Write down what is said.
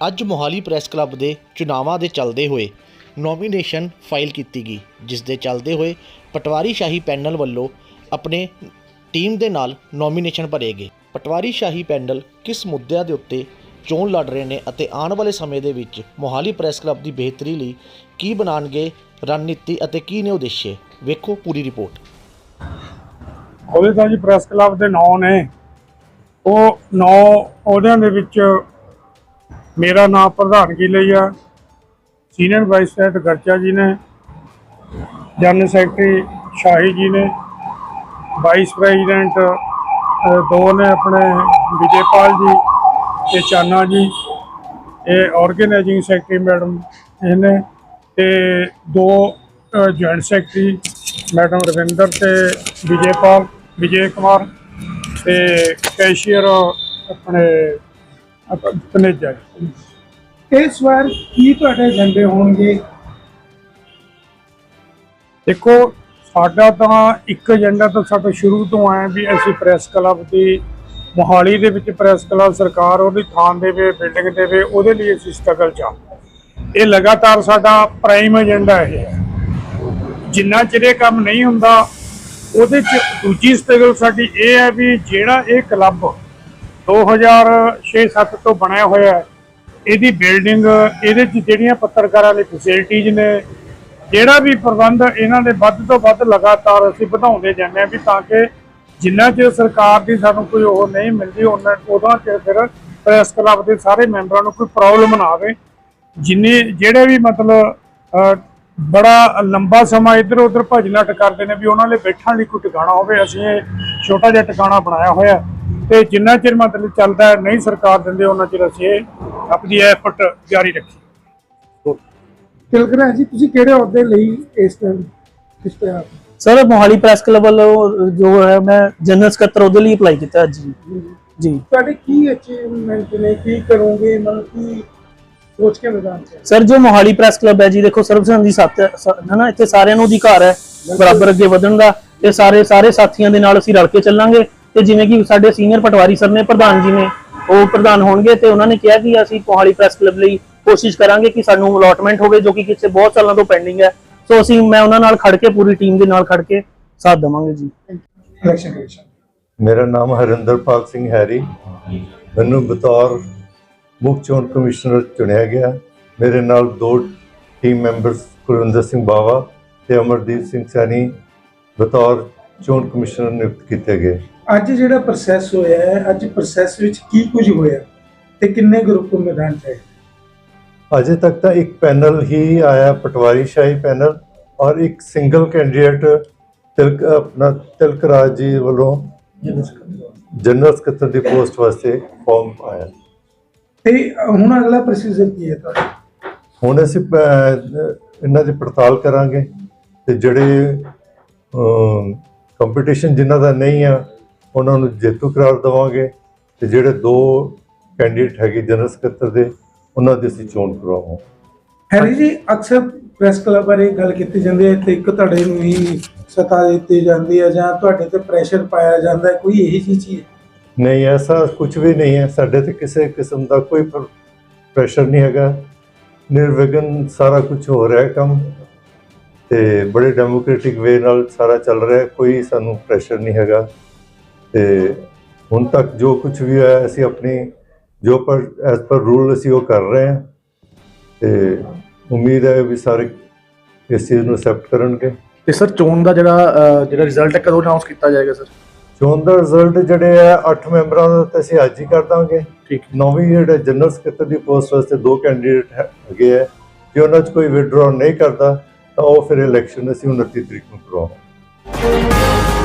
ਅੱਜ Mohali press club ਦੇ ਚੁਣਾਵਾਂ ਦੇ ਚੱਲਦੇ ਹੋਏ ਨੋਮੀਨੇਸ਼ਨ ਫਾਈਲ ਕੀਤੀ ਗਈ, ਜਿਸ ਦੇ ਚੱਲਦੇ ਹੋਏ ਪਟਵਾਰੀ ਸ਼ਾਹੀ ਪੈਨਲ ਵੱਲੋਂ ਆਪਣੇ ਟੀਮ ਦੇ ਨਾਲ ਨੋਮੀਨੇਸ਼ਨ ਭਰੇ ਗਏ। ਪਟਵਾਰੀ ਸ਼ਾਹੀ ਪੈਨਲ ਕਿਸ ਮੁੱਦਿਆਂ ਦੇ ਉੱਤੇ ਚੋਣ ਲੜ ਰਹੇ ਨੇ ਅਤੇ ਆਉਣ ਵਾਲੇ ਸਮੇਂ ਦੇ ਵਿੱਚ ਮੋਹਾਲੀ ਪ੍ਰੈਸ ਕਲੱਬ ਦੀ ਬਿਹਤਰੀ ਲਈ ਕੀ ਬਣਾਉਣਗੇ ਰਣਨੀਤੀ ਅਤੇ ਕੀ ਨੇ ਉਦੇਸ਼? ਵੇਖੋ ਪੂਰੀ ਰਿਪੋਰਟ। ਉਹਦੇ ਤਾਂ ਜੀ ਪ੍ਰੈਸ ਕਲੱਬ ਦੇ ਨਾਂ ਨੇ। ਉਹ ਨੌ ਅਹੁਦਿਆਂ ਦੇ ਵਿੱਚ ਮੇਰਾ ਨਾਮ ਪ੍ਰਧਾਨਗੀ ਲਈ ਆ। ਸੀਨੀਅਰ ਵਾਈਸ ਪ੍ਰੈਜ਼ੀਡੈਂਟ ਗਰਚਾ ਜੀ ਨੇ, ਜਨਰਲ ਸੈਕਟਰੀ ਸ਼ਾਹੀ ਜੀ ਨੇ, ਵਾਈਸ ਪ੍ਰੈਜ਼ੀਡੈਂਟ ਦੋ ਨੇ ਆਪਣੇ ਵਿਜੇਪਾਲ ਜੀ ਤੇ ਚਾਨਾ ਜੀ, ਇਹ ਆਰਗੇਨਾਈਜ਼ਿੰਗ ਸੈਕਟਰੀ ਮੈਡਮ ਇਹਨੇ ਤੇ ਦੋ ਜੁਆਇੰਟ ਸੈਕਟਰੀ ਮੈਡਮ ਰਵਿੰਦਰ ਤੇ ਵਿਜੇਪਾਲ, ਵਿਜੇ ਕੁਮਾਰ ਤੇ ਕੈਸ਼ੀਅਰ ਆਪਣੇ ਤਨੇਜਾ ਜੀ। ਇਸ ਵਾਰ ਕੀ ਤੁਹਾਡੇ ਏਜੰਡੇ ਹੋਣਗੇ? ਦੇਖੋ, ਸਾਡਾ ਤਾਂ ਇੱਕ ਏਜੰਡਾ ਤਾਂ ਸਾਡਾ ਸ਼ੁਰੂ ਤੋਂ ਆਇਆ ਵੀ ਅਸੀਂ ਪ੍ਰੈਸ ਕਲੱਬ ਦੀ ਮੋਹਾਲੀ ਦੇ ਵਿੱਚ ਪ੍ਰੈਸ ਕਲੱਬ ਸਰਕਾਰ ਉਹਦੀ ਥਾਂ ਦੇਵੇ ਬਿਲਡਿੰਗ ਦੇਵੇ, ਉਹਦੇ ਲਈ ਅਸੀਂ ਸਟਰਗਲ ਚ ਆ ਇਹ ਲਗਾਤਾਰ ਸਾਡਾ ਪ੍ਰਾਈਮ ਏਜੰਡਾ ਇਹ ਹੈ। ਜਿੰਨਾ ਚਿਰ ਇਹ ਕੰਮ ਨਹੀਂ ਹੁੰਦਾ, ਉਹਦੇ ਚ ਦੂਜੀ ਸਟਰਗਲ ਸਾਡੀ ਇਹ ਹੈ ਵੀ ਜਿਹੜਾ ਇਹ ਕਲੱਬ 2006-7 ਤੋਂ ਬਣਿਆ ਹੋਇਆ ਹੈ। ਇਹਦੀ ਬਿਲਡਿੰਗ ਇਹਦੇ ਚ ਜਿਹੜੀਆਂ ਪੱਤਰਕਾਰਾਂ ਲਈ ਫੈਸਿਲਿਟੀਜ਼ ਨੇ, ਜਿਹੜਾ ਵੀ ਪ੍ਰਬੰਧ ਇਹਨਾਂ ਦੇ ਵੱਧ ਤੋਂ ਵੱਧ ਲਗਾਤਾਰ ਅਸੀਂ ਵਧਾਉਂਦੇ ਜਾਂਦੇ ਹਾਂ ਵੀ ਤਾਂ ਕਿ ਜਿੰਨਾ ਚਿਰ ਸਰਕਾਰ ਦੀ ਸਾਨੂੰ ਕੋਈ ਉਹ ਨਹੀਂ ਮਿਲਦੀ, ਉਹਨਾਂ, ਉਦੋਂ ਚਿਰ ਫਿਰ ਪ੍ਰੈਸ ਕਲੱਬ ਦੇ ਸਾਰੇ ਮੈਂਬਰਾਂ ਨੂੰ ਕੋਈ ਪ੍ਰੋਬਲਮ ਨਾ ਆਵੇ। ਜਿੰਨੇ, ਜਿਹੜੇ ਵੀ ਮਤਲਬ ਬੜਾ ਲੰਬਾ ਸਮਾਂ ਇੱਧਰ ਉੱਧਰ ਭਜਨਟ ਕਰਦੇ ਨੇ ਵੀ ਉਹਨਾਂ ਲਈ ਬੈਠਣ ਲਈ ਕੋਈ ਟਿਕਾਣਾ ਹੋਵੇ, ਅਸੀਂ ਇਹ ਛੋਟਾ ਜਿਹਾ ਟਿਕਾਣਾ ਬਣਾਇਆ ਹੋਇਆ। ਤੇ ਜਿੰਨਾ ਚਿਰ ਮਤਲਬ ਚੱਲਦਾ ਨਹੀਂ ਸਰਕਾਰ ਦਿੰਦੇ ਉਹਨਾਂ ਚਿਰ ਅਸੀਂ ਇਹ ਆਪਣੀ ਐਫਰਟ ਜਾਰੀ ਰੱਖੀ। ਤਿਲਕਰਾ ਜੀ ਤੁਸੀਂ ਕਿਹੜੇ ਅਹੁਦੇ ਲਈ ਇਸ ਟਾਈਮ ਕਿਸ ਤਰ੍ਹਾਂ ਸਰ ਮੋਹਾਲੀ ਪ੍ਰੈਸ ਕਲੱਬ ਵੱਲੋਂ ਜੋ ਹੈ ਮੈਂ ਜਨਰਲ ਸਕੱਤਰ ਉਹਦੇ ਲਈ ਅਪਲਾਈ ਕੀਤਾ ਅੱਜ। ਜੀ। ਜੀ ਤੁਹਾਡੇ ਕੀ ਅਚੀਵਮੈਂਟ ਨੇ ਕੀ ਕਰੋਗੇ ਮਤਲਬ ਕੀ ਸੋਚ ਕੇ ਮੈਦਾਨ ਚ ਸਰ ਜੋ ਮੋਹਾਲੀ ਪ੍ਰੈਸ ਕਲੱਬ ਹੈ ਜੀ ਦੇਖੋ ਸਰਬਸੰਮਤੀ ਸੱਤ ਹੈ ਨਾ ਇੱਥੇ ਸਾਰਿਆਂ ਨੂੰ ਅਧਿਕਾਰ ਹੈ ਬਰਾਬਰ ਅੱਗੇ ਵਧਣ ਦਾ ਤੇ ਸਾਰੇ ਸਾਰੇ ਸਾਥੀਆਂ ਦੇ ਨਾਲ ਅਸੀਂ ਰਲ ਕੇ ਚੱਲਾਂਗੇ। ਤੇ ਜਿਵੇਂ ਕਿ ਸਾਡੇ ਸੀਨੀਅਰ ਪਟਵਾਰੀ ਸਰ ਨੇ ਪ੍ਰਧਾਨ ਜੀ ਨੇ ਉਹ ਪ੍ਰਧਾਨ ਹੋਣਗੇ ਤੇ ਉਹਨਾਂ ਨੇ ਕਿਹਾ ਕਿ ਅਸੀਂ ਮੋਹਾਲੀ ਪ੍ਰੈਸ ਕਲੱਬ ਲਈ ਕੋਸ਼ਿਸ਼ ਕਰਾਂਗੇ ਕਿ ਸਾਨੂੰ ਅਲਾਟਮੈਂਟ ਹੋਵੇ ਜੋ ਕਿ ਕਿਸੇ ਬਹੁਤ ਸਾਲਾਂ ਤੋਂ ਪੈਂਡਿੰਗ ਹੈ। ਸੋ ਅਸੀਂ ਮੈਂ ਉਹਨਾਂ ਨਾਲ ਖੜ ਕੇ ਪੂਰੀ ਟੀਮ ਦੇ ਨਾਲ ਖੜ ਕੇ ਸਾਥ ਦੇਵਾਂਗੇ ਜੀ। ਇਲੈਕਸ਼ਨ ਕਮਿਸ਼ਨ ਮੇਰਾ ਨਾਮ ਹਰਿੰਦਰਪਾਲ ਸਿੰਘ ਹੈਰੀ। ਮੈਨੂੰ ਬਤੌਰ ਮੁੱਖ ਚੋਣ ਕਮਿਸ਼ਨਰ ਚੁਣਿਆ ਗਿਆ। ਮੇਰੇ ਨਾਲ ਦੋ ਟੀਮ ਮੈਂਬਰਸ ਕੁਲਵਿੰਦਰ ਸਿੰਘ ਬਾਵਾ ਤੇ ਅਮਰਦੀਪ ਸਿੰਘ ਸੈਣੀ ਬਤੌਰ ਚੋਣ ਕਮਿਸ਼ਨਰ ਨਿਯੁਕਤ ਕੀਤੇ ਗਏ? ਅੱਜ ਜਿਹੜਾ ਪ੍ਰੋਸੈਸ ਹੋਇਆ ਹੈ ਅੱਜ ਪ੍ਰੋਸੈਸ ਵਿੱਚ ਕੀ ਕੁਝ ਹੋਇਆ ਤੇ ਕਿੰਨੇ ਗਰੁੱਪ ਮੈਦਾਨ ਚ ਅਜੇ ਤੱਕ ਤਾਂ ਇੱਕ ਪੈਨਲ ਹੀ ਆਇਆ ਪਟਵਾਰੀ ਸ਼ਾਹੀ ਪੈਨਲ ਔਰ ਇੱਕ ਸਿੰਗਲ ਕੈਂਡੀਡੇਟ ਤਿਲਕ ਆਪਣਾ ਤਿਲਕ ਰਾਜ ਜੀ ਵੱਲੋਂ ਜਨਰਲ ਸਕੱਤਰ। ਦੀ ਪੋਸਟ ਵਾਸਤੇ ਫਾਰਮ ਆਇਆ। ਤੇ ਹੁਣ ਅਗਲਾ ਪ੍ਰੋਸੀਜਰ ਕੀ ਹੈ ਤੁਹਾਡਾ? ਹੁਣ ਅਸੀਂ ਪ- ਇਹਨਾਂ ਦੀ ਪੜਤਾਲ ਕਰਾਂਗੇ ਤੇ ਜਿਹੜੇ ਕੰਪੀਟੀਸ਼ਨ ਜਿਨ੍ਹਾਂ ਦਾ ਨਹੀਂ ਆ ਉਹਨਾਂ ਨੂੰ ਜੇਤੂ ਕਰਾਰ ਦੇਵਾਂਗੇ ਤੇ ਜਿਹੜੇ ਦੋ ਕੈਂਡੀਡੇਟ ਹੈਗੇ ਜਨਰਲ ਸਕੱਤਰ ਦੇ ਉਹਨਾਂ ਦੀ ਅਸੀਂ ਚੋਣ ਕਰਾਵਾਂਗੇ। ਹੈਰੀ ਜੀ ਅਕਸਰ ਪ੍ਰੈਸ ਕਲੱਬ ਬਾਰੇ ਗੱਲ ਕੀਤੀ ਜਾਂਦੀ ਹੈ ਤੇ ਇੱਕ ਤੁਹਾਡੇ ਨੂੰ ਹੀ ਸਤਾ ਦਿੱਤੀ ਜਾਂਦੀ ਹੈ ਜਾਂ ਤੁਹਾਡੇ ਤੇ ਪ੍ਰੈਸ਼ਰ ਪਾਇਆ ਜਾਂਦਾ ਹੈ ਕੋਈ ਇਹੀ ਜਿਹੀ ਚੀਜ਼? ਨਹੀਂ ਐਸਾ ਕੁਝ ਵੀ ਨਹੀਂ ਹੈ। ਸਾਡੇ ਤੇ ਕਿਸੇ ਕਿਸਮ ਦਾ ਕੋਈ ਪ੍ਰੈਸ਼ਰ ਨਹੀਂ ਹੈਗਾ। ਨਿਰਵਿਘਨ ਸਾਰਾ ਕੁਝ ਹੋ ਰਿਹਾ ਹੈ ਕੰਮ। ਤੇ ਬੜੇ ਡੈਮੋਕ੍ਰੈਟਿਕ ਵੇ ਨਾਲ ਸਾਰਾ ਚੱਲ ਰਿਹਾ ਹੈ ਕੋਈ ਸਾਨੂੰ ਪ੍ਰੈਸ਼ਰ ਨਹੀਂ ਹੈਗਾ। ਤੇ ਹੁਣ ਤੱਕ ਜੋ ਕੁਝ ਵੀ ਹੋਇਆ ਅਸੀਂ ਆਪਣੀ ਜੋ ਪਰ ਐਸ ਪਰ ਰੂਲ ਅਸੀਂ ਉਹ ਕਰ ਰਹੇ ਹਾਂ। ਤੇ ਉਮੀਦ ਹੈ ਵੀ ਸਾਰੇ ਇਸ ਚੀਜ਼ ਨੂੰ ਅਸੈਪਟ ਕਰਨਗੇ। ਤੇ ਸਰ ਚੋਣ ਦਾ ਜਿਹੜਾ ਜਿਹੜਾ ਰਿਜ਼ਲਟ ਹੈ ਕਦੋਂ ਅਨਾਉਂਸ ਕੀਤਾ ਜਾਏਗਾ ਸਰ? ਚੋਣ ਦਾ ਰਿਜ਼ਲਟ ਜਿਹੜੇ ਹੈ 8 ਮੈਂਬਰਾਂ ਦਾ ਤਾਂ ਅਸੀਂ ਅੱਜ ਹੀ ਕਰ ਦਾਂਗੇ। ਠੀਕ ਨੌਵੀਂ ਜਿਹੜੇ ਜਨਰਲ ਸਕੱਤਰ ਦੀ ਪੋਸਟ ਵਾਸਤੇ ਦੋ ਕੈਂਡੀਡੇਟ ਹੈਗੇ ਹੈ ਜੇ ਉਹਨਾਂ 'ਚ ਕੋਈ ਵਿਡਰਾਅ ਨਹੀਂ ਕਰਦਾ ਤਾਂ ਉਹ ਫਿਰ ਇਲੈਕਸ਼ਨ ਅਸੀਂ 29 ਤਰੀਕ ਨੂੰ ਕਰਵਾਵਾਂਗੇ।